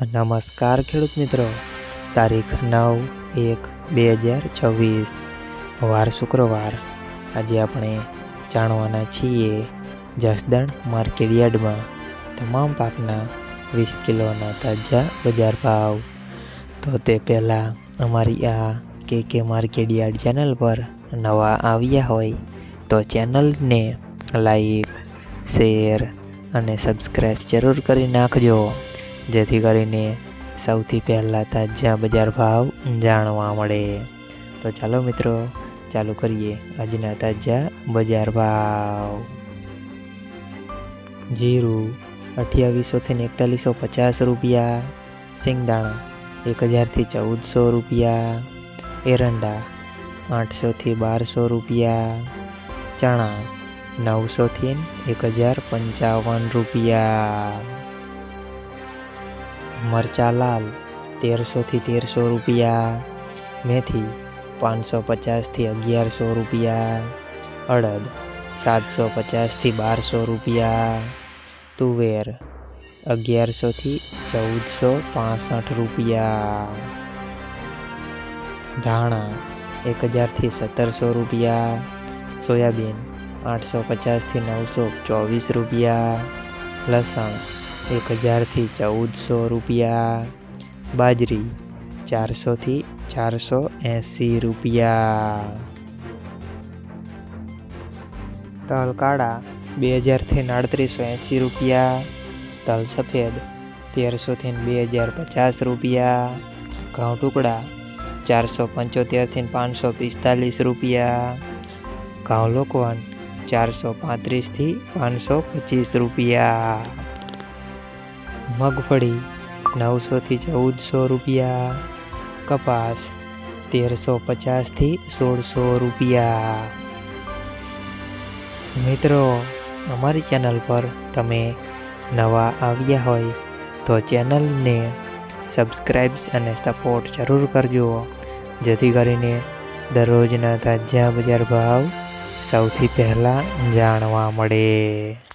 નમસ્કાર ખેડૂત મિત્રો. તારીખ નવ એક બે હજાર છવ્વીસ, વાર શુક્રવાર. આજે આપણે જાણવાના છીએ જસદણ માર્કેટયાર્ડમાં તમામ પાકના વીસ કિલોના તાજા બજાર ભાવ. તો તે પહેલાં અમારી આ કે કે માર્કેટયાર્ડ ચેનલ પર નવા આવ્યા હોય તો ચેનલને લાઈક, શેર અને સબસ્ક્રાઈબ જરૂર કરી નાખજો. જેથી કરીને સૌથી પહેલાં તાજા બજાર ભાવ જાણવા મળે. તો ચાલો મિત્રો, ચાલુ કરીએ આજના તાજા બજાર ભાવ. જીરું અઠ્યાવીસોથી એકતાલીસો પચાસ રૂપિયા સિંગદાણા એક હજારથી ચૌદસો રૂપિયા, એરંડા આઠસોથી બારસો રૂપિયા, ચણા નવસોથી એક હજાર પંચાવન રૂપિયા. મરચા લાલ તેરસોથી તેરસો રૂપિયા, મેથી પાંચસો પચાસથી અગિયારસો રૂપિયા, અડદ સાતસો પચાસથી બારસો રૂપિયા, તુવેર અગિયારસોથી ચૌદસો પાસઠ રૂપિયા, ધાણા એક હજારથી સત્તરસો રૂપિયા, સોયાબીન આઠસો પચાસથી નવસો ચોવીસ રૂપિયા, લસણ એક હજારથી ચૌદસો રૂપિયા. બાજરી ચારસોથી ચારસો એંસી રૂપિયા. તલ કાળા બે હજારથી આડત્રીસો એંસી રૂપિયા. તલ સફેદ તેરસોથી બે હજાર પચાસ રૂપિયા. ઘઉં ટુકડા ચારસો પંચોતેરથી પાંચસો પિસ્તાલીસ રૂપિયા. ઘઉં લોકવન ચારસો પાંત્રીસથી પાંચસો પચીસ રૂપિયા. મગફળી, નવસોથી ચૌદસો રૂપિયા, કપાસ તેરસો પચાસથી સોળસો રૂપિયા. મિત્રો, અમારી ચેનલ પર તમે નવા આવ્યા હોય તો ચેનલને સબસ્ક્રાઈબ અને સપોર્ટ જરૂર કરજો. જેથી કરીને દરરોજના તાજા બજાર ભાવ સૌથી પહેલાં જાણવા મળે.